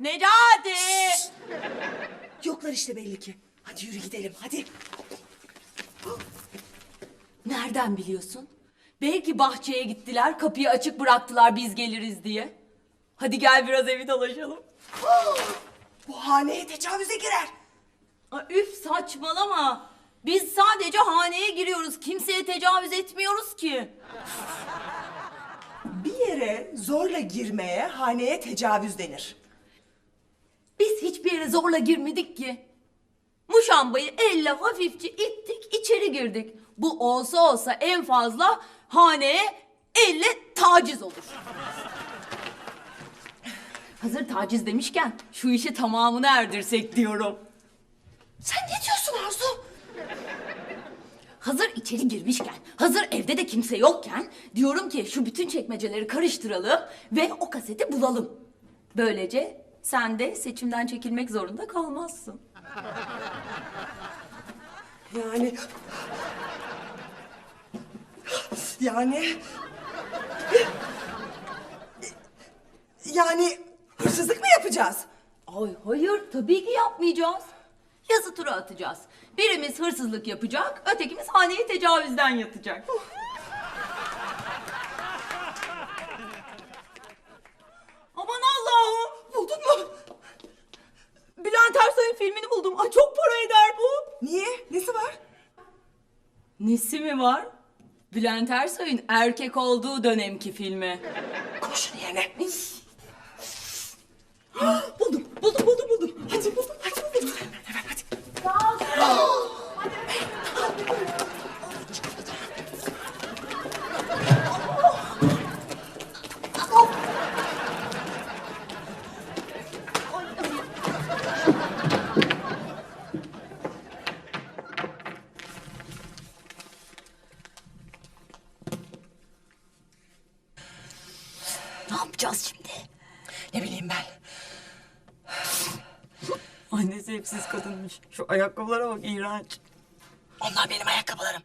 Necati! Yoklar işte belli ki. Hadi yürü gidelim hadi. Nereden biliyorsun? Belki bahçeye gittiler, kapıyı açık bıraktılar biz geliriz diye. Hadi gel biraz evi dolaşalım. Bu haneye tecavüze girer. Aa, üf saçmalama. Biz sadece haneye giriyoruz. Kimseye tecavüz etmiyoruz ki. Bir yere zorla girmeye haneye tecavüz denir. Yere zorla girmedik ki. Muşambayı elle hafifçe ittik, içeri girdik. Bu olsa olsa en fazla haneye elle taciz olur. Hazır taciz demişken şu işe tamamını erdirsek diyorum. Sen ne diyorsun Arzu? Hazır içeri girmişken, hazır evde de kimse yokken diyorum ki şu bütün çekmeceleri karıştıralım ve o kaseti bulalım. Böylece sen de seçimden çekilmek zorunda kalmazsın. Yani... Yani... Yani hırsızlık mı yapacağız? Ay hayır tabii ki yapmayacağız. Yazı tura atacağız. Birimiz hırsızlık yapacak, ötekimiz haneye tecavüzden yatacak. Ersoy'un filmini buldum. Ay çok para eder bu. Niye? Nesi var? Nesi mi var? Bülent Ersoy'un erkek olduğu dönemki filmi. Koşun yerine. buldum, buldum, buldum, buldum. Hadi buldum, hadi buldum. Hemen hadi. Ne yapacağız şimdi? Ne bileyim ben. Annesi hepsiz kadınmış. Şu ayakkabılara bak iğrenç. Onlar benim ayakkabılarım.